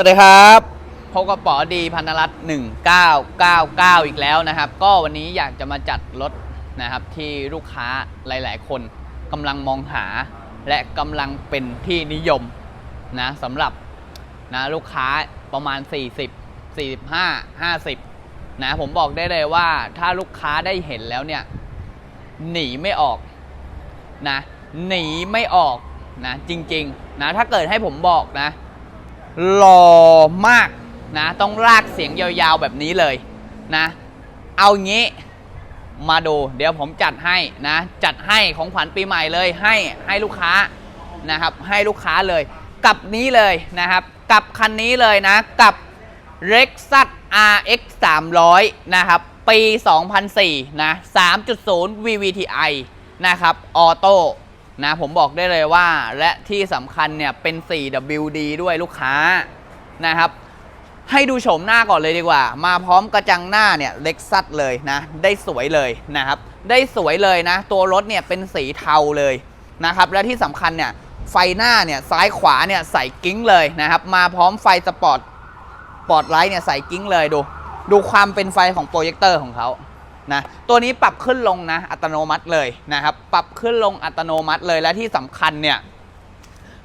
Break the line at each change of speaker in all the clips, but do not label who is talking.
สวัสดีครับพบกับป๋อดีพันธรัตน์1999 อีกแล้วนะครับ ก็วันนี้อยากจะมาจัดรถนะครับที่ลูกค้าหลาย ๆ คนกำลังมองหา และกำลังเป็นที่นิยมนะสำหรับนะลูกค้าประมาณ 40 45 50นะผมบอกได้เลยว่าถ้าลูกค้าได้เห็นแล้วเนี่ย หนีไม่ออกนะหนีไม่ออกนะจริง ๆ นะถ้าเกิดให้ผมบอกนะ หล่อมากนะ ต้องลากเสียงยาวๆแบบนี้เลยนะ เอางี้มาดู เดี๋ยวผมจัดให้นะ จัดให้ของขวัญปีใหม่เลย ให้ให้ลูกค้านะครับ ให้ลูกค้าเลย กับนี้เลยนะครับ กับคันนี้เลยนะ กับ Lexus RX 300 นะครับ ปี 2004 นะ 3.0 VVTi นะครับ ออโต้ นะผมบอกได้เลยว่าและที่สำคัญเนี่ยเป็น 4WD ด้วยลูกค้านะครับ ให้ดูโฉมหน้าก่อนเลยดีกว่า มาพร้อมกระจังหน้าเนี่ยเล็กซัสเลยนะ ได้สวยเลยนะครับ ได้สวยเลยนะ ตัวรถเนี่ยเป็นสีเทาเลยนะครับ และที่สำคัญเนี่ยไฟหน้าเนี่ยซ้ายขวาเนี่ยใส่กิ้งเลยนะครับ มาพร้อมไฟสปอร์ตปอดไลท์เนี่ยใส่กิ้งเลยดู ดูความเป็นไฟของโปรเจคเตอร์ของเขา นะตัวนี้ปรับขึ้นลงนะอัตโนมัติเลยนะครับปรับขึ้นลงอัตโนมัติเลยและที่สำคัญเนี่ย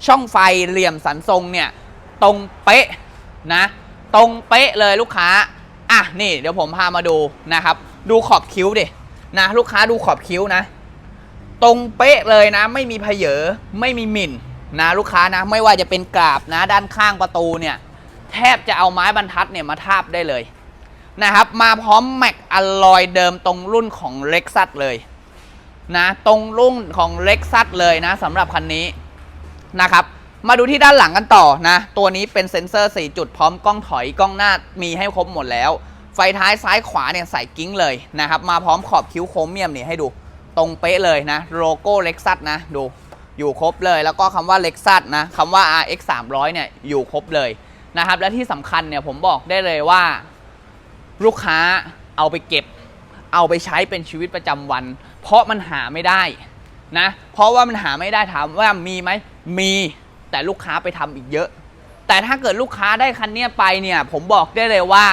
ช่องไฟเหลี่ยมสันทรงเนี่ยตรงเป๊ะนะตรงเป๊ะเลยลูกค้าอะนี่เดี๋ยวผมพามาดูนะครับ ดูขอบคิ้วดินะลูกค้าดูขอบคิ้วนะ ตรงเป๊ะเลยนะ ไม่มีเพเยอไม่มีหมิ่นนะลูกค้านะไม่ว่าจะเป็นกราบนะด้านข้างประตูเนี่ยแทบจะเอาไม้บรรทัดเนี่ยมาทาบได้เลย นะครับ มาพร้อมแม็กอลลอยเดิมตรงรุ่นของ l e x u s เลยนะตรงรุ่นของ l e x u s เลยนะสำหรับคันนี้นะครับ มาดูที่ด้านหลังกันต่อนะ ตัวนี้เป็นเซ็นเซอร์ 4 จุดพร้อมกล้องถอยกล้องหน้ามีให้ครบหมดแล้ว ไฟท้ายซ้ายขวาเนี่ยใส่กิ้งเลยนะครับ มาพร้อมขอบคิ้วโครเมียมนี่ให้ดู ตรงเป๊ะเลยนะโลโก้ Lexus นะดูอยู่ครบเลยแล้วก็คำว่า Lexus นะคำว่า RX 300เนี่ยอยู่ครบเลยนะครับ และที่สำคัญเนี่ยผมบอกได้เลยว่า ลูกค้าเอาไปเก็บ เอาไปใช้เป็นชีวิตประจำวัน เพราะมันหาไม่ได้นะเพราะว่ามันหาไม่ได้ถามว่ามีไหมมีแต่ลูกค้าไปทำอีกเยอะ แต่ถ้าเกิดลูกค้าได้คันนี้ไปเนี่ย ผมบอกได้เลยว่า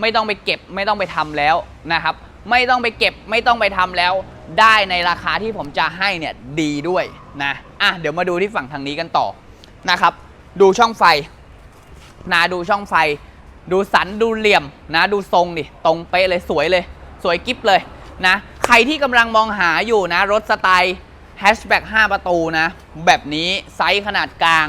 ไม่ต้องไปเก็บไม่ต้องไปทำแล้วนะครับ ไม่ต้องไปเก็บไม่ต้องไปทำแล้ว ได้ในราคาที่ผมจะให้เนี่ยดีด้วยนะอะเดี๋ยวมาดูที่ฝั่งทางนี้กันต่อนะครับ ดูช่องไฟนะดูช่องไฟ ดูสันดูเหลี่ยมนะดูทรงดิตรงเป๊ะเลยสวยเลย สวยกิ๊บเลยนะ ใครที่กำลังมองหาอยู่นะ รถสไตล์แฮชแบ็ก5ประตูนะ แบบนี้ไซส์ขนาดกลาง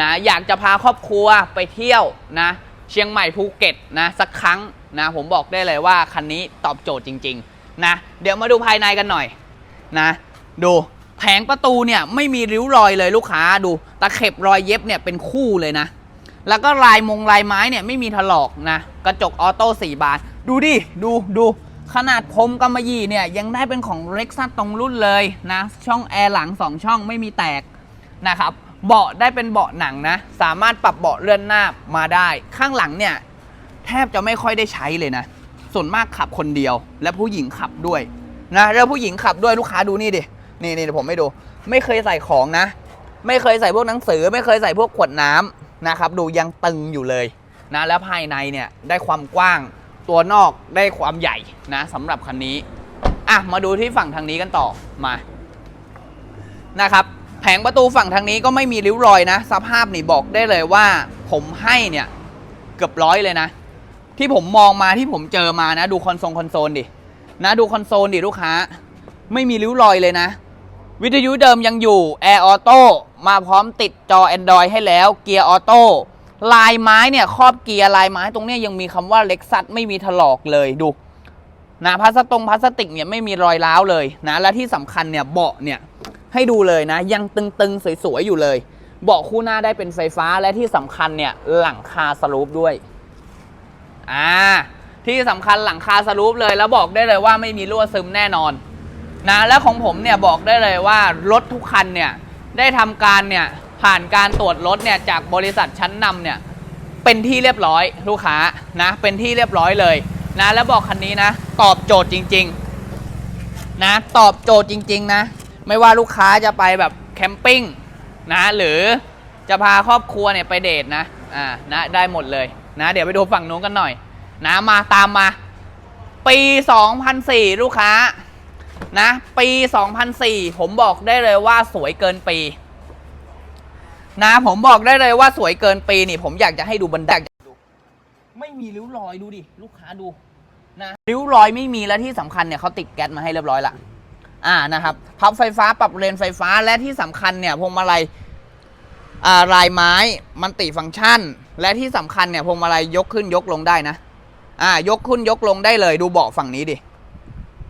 นะ อยากจะพาครอบครัวไปเที่ยวนะ เชียงใหม่ภูเก็ตนะ สักครั้งนะ ผมบอกได้เลยว่าคันนี้ตอบโจทย์จริง ๆ นะ เดี๋ยวมาดูภายในกันหน่อยนะ ดูแผงประตูเนี่ยไม่มีริ้วรอยเลยลูกค้าดูตะเข็บรอยเย็บเนี่ยเป็นคู่เลยนะ แล้วก็ลายมงลายไม้เนี่ยไม่มีถลอกนะ กระจกออโต้สี่บาน ดูดิ ดูดูขนาดพรมกำมะหยี่เนี่ยยังได้เป็นของเล็กซัสตรงรุ่นเลยนะ ช่องแอร์หลัง 2 ช่องไม่มีแตกนะครับเบาะได้เป็นเบาะหนังนะ สามารถปรับเบาะเลื่อนหน้ามาได้ ข้างหลังเนี่ยแทบจะไม่ค่อยได้ใช้เลยนะ ส่วนมากขับคนเดียว และผู้หญิงขับด้วยนะแล้วผู้หญิงขับด้วยลูกค้าดูนี่ดินี่นี่เดี๋ยวผมไม่ดู ไม่เคยใส่ของนะ ไม่เคยใส่พวกหนังสือ ไม่เคยใส่พวกขวดน้ำ นะครับดูยังตึงอยู่เลยนะแล้วภายในเนี่ยได้ความกว้างตัวนอกได้ความใหญ่นะสำหรับคันนี้อะมาดูที่ฝั่งทางนี้กันต่อมานะครับแผงประตูฝั่งทางนี้ก็ไม่มีริ้วรอยนะ สภาพนี่บอกได้เลยว่า ผมให้เนี่ยเกือบร้อยเลยนะ ที่ผมมองมาที่ผมเจอมานะ ดูคอนโซลคอนโซลดินะดูคอนโซลดิลูกค้า ไม่มีริ้วรอยเลยนะ วิทยุเดิมยังอยู่ Air Auto มาพร้อมติดจอ Android ให้แล้วเกียร์ออโต้ลายไม้เนี่ยครอบเกียร์ลายไม้ตรงนี้ยยังมีคำว่าเล็กซัสไม่มีถลอกเลยดูนะพลาสตรงพลาสติกเนี่ยไม่มีรอยร้าวเลยนะและที่สำคัญเนี่ยเบาะเนี่ยให้ดูเลยนะ ยังตึงๆ สวยๆ อยู่เลย เบาะคู่หน้าได้เป็นไฟฟ้าและที่สำคัญเนี่ยหลังคาสลูปด้วยอ่าที่สำคัญหลังคาสลูปเลยแล้วบอกได้เลยว่าไม่มีรั่วซึมแน่นอน นะและของผมเนี่ยบอกได้เลยว่ารถทุกคันเนี่ยได้ทำการเนี่ยผ่านการตรวจรถเนี่ยจากบริษัทชั้นนำเนี่ยเป็นที่เรียบร้อยลูกค้านะเป็นที่เรียบร้อยเลยนะแล้วบอกคันนี้นะตอบโจทย์จริงๆนะตอบโจทย์จริง ๆนะ ไม่ว่าลูกค้าจะไปแบบแคมปิ้งนะหรือจะพาครอบครัวเนี่ยไปเดทนะอ่านะได้หมดเลยนะเดี๋ยวไปดูฝั่งนู้นกันหน่อยนะมาตามมา ปี 2004 ลูกค้า นะ ปี 2004 ผมบอกได้เลยว่าสวยเกินปี นะผมบอกได้เลยว่าสวยเกินปีนี่ ผมอยากจะให้ดูบันไดไม่มีริ้วรอยดูดิ ลูกค้าดูนะริ้วรอยไม่มีและที่สำคัญเนี่ยเขาติดแก๊สมาให้เรียบร้อยละอ่านะครับพับไฟฟ้าปรับเลนไฟฟ้าและที่สำคัญเนี่ยพวงมาลัยอ่าลายไม้มันติฟังก์ชัน และที่สำคัญเนี่ยพวงมาลัยยกขึ้นยกลงได้นะอ่ายกขึ้นยกลงได้เลยดูเบาะฝั่งนี้ดิ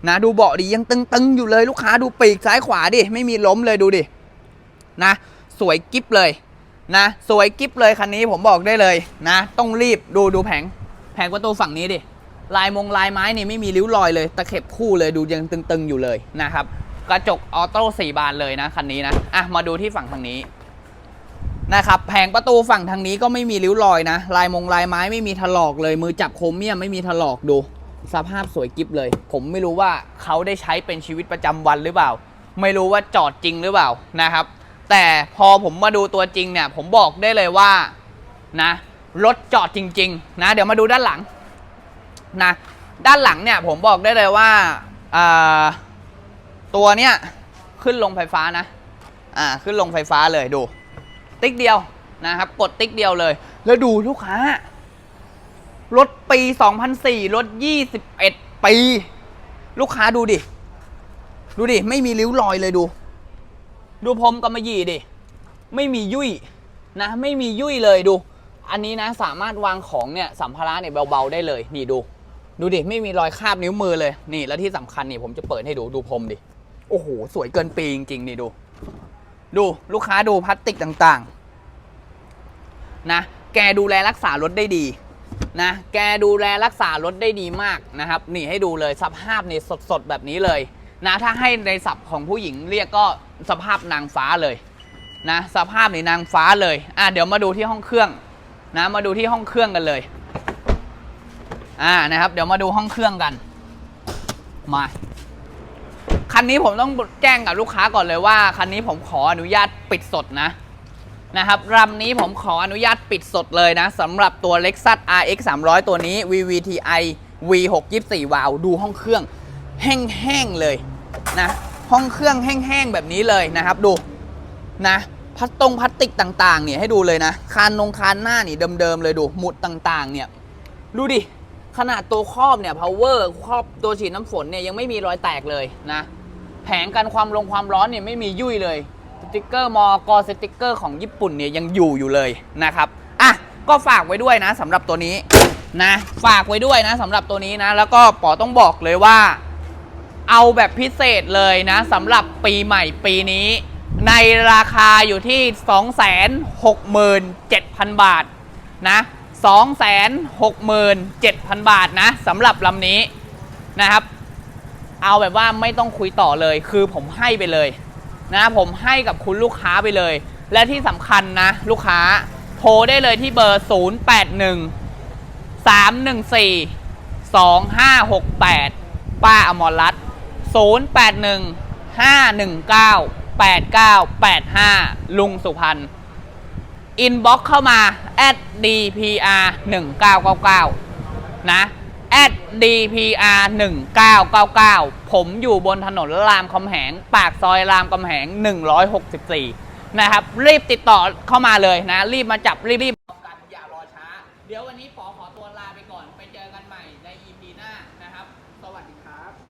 นะดูเบาะดิยังตึงๆอยู่เลยลูกค้าดูปีกซ้ายขวาดิไม่มีล้มเลยดูดินะสวยกิ๊บเลยนะสวยกิ๊บเลยคันนี้ผมบอกได้เลยนะ ต้องรีบดูดูแผงแผงประตูฝั่งนี้ดิลายมงลายไม้นี่ไม่มีริ้วรอยเลยตะเข็บคู่เลยดูยังตึงๆอยู่เลยนะครับกระจกออโต้สี่บานเลยนะคันนี้นะอะมาดูที่ฝั่งทางนี้นะครับแผงประตูฝั่งทางนี้ก็ไม่มีริ้วรอยนะ ลายมงลายไม้ไม่มีถลอกเลยมือจับโครเมียมไม่มีถลอกดู สภาพสวยกิฟเลย ผมไม่รู้ว่าเขาได้ใช้เป็นชีวิตประจำวันหรือเปล่า ไม่รู้ว่าจอดจริงหรือเปล่านะครับ แต่พอผมมาดูตัวจริงเนี่ย ผมบอกได้เลยว่านะรถจอดจริง ๆ นะ เดี๋ยวมาดูด้านหลังนะด้านหลังเนี่ยผมบอกได้เลยว่าอ่าตัวเนี้ยขึ้นลงไฟฟ้านะอ่าขึ้นลงไฟฟ้าเลยดู ติ๊กเดียวนะครับ กดติ๊กเดียวเลย แล้วดูลูกค้า รถปี 2004 รถ 21 ปี ลูกค้าดูดิ ดูดิ ไม่มีริ้วรอยเลยดู ดูพรมกำมะหยี่ดิ ไม่มียุ่ยนะ ไม่มียุ่ยเลยดู อันนี้นะสามารถวางของเนี่ยสัมภาระเนี่ยเบาๆได้เลย นี่ดู ดูดิ ไม่มีรอยคราบนิ้วมือเลย นี่แล้วที่สำคัญนี่ผมจะเปิดให้ดู ดูพรมดิ โอ้โห สวยเกินปีจริงๆนี่ดู ดูลูกค้าดูพลาสติกต่างๆ นะ แกดูแลรักษารถได้ดี นะแกดูแลรักษารถได้ดีมากนะครับนี่ให้ดูเลยสภาพนี่สดๆแบบนี้เลยนะถ้าให้ในศัพท์ของผู้หญิงเรียกก็สภาพนางฟ้าเลยนะสภาพนี่นางฟ้าเลยอะเดี๋ยวมาดูที่ห้องเครื่องนะมาดูที่ห้องเครื่องกันเลยอ่านะครับเดี๋ยวมาดูห้องเครื่องกันมาคันนี้ผมต้องแจ้งกับลูกค้าก่อนเลยว่า คันนี้ผมขออนุญาตปิดสดนะ นะครับลำนี้ผมขออนุญาตปิดสดเลยนะสำหรับตัว Lexus RX 300 ตัวนี้ VVTi V6 24วาล์วดูห้องเครื่องแห้งๆเลยนะห้องเครื่องแห้งๆแบบนี้เลยนะครับดูนะพัดตรงพลาสติกต่างๆเนี่ยให้ดูเลยนะ คานนงคานหน้านี่เดิมๆเลยดูหมุดต่างๆ เนี่ยดูดิขนาดตัวครอบเนี่ย power ครอบตัวฉีดน้ำฝนเนี่ยยังไม่มีรอยแตกเลยนะ แผงกันความลงความร้อนเนี่ยไม่มียุ่ยเลย สติกเกอร์มอกอสติกเกอร์ของญี่ปุ่นเนี่ยยังอยู่อยู่เลยนะครับอะก็ฝากไว้ด้วยนะสำหรับตัวนี้นะฝากไว้ด้วยนะสำหรับตัวนี้นะ แล้วก็ปอต้องบอกเลยว่า เอาแบบพิเศษเลยนะสำหรับปีใหม่ปีนี้ ในราคาอยู่ที่ 267,000 บาทนะ267,000 บาทนะสำหรับลำนี้นะครับ เอาแบบว่าไม่ต้องคุยต่อเลยคือผมให้ไปเลย นะผมให้กับคุณลูกค้าไปเลย และที่สำคัญนะลูกค้าโทรได้เลยที่เบอร์ 081 314 2568 ป้าอมรรัตน์081 519 8985 ลุงสุพรรณอินบ็อกเข้ามา @dpr 1999 นะ @dpr 1999 ผมอยู่บนถนนรามคำแหง ปากซอยรามคำแหง 164 นะครับ รีบติดต่อเข้ามาเลยนะ รีบมาจับรีบ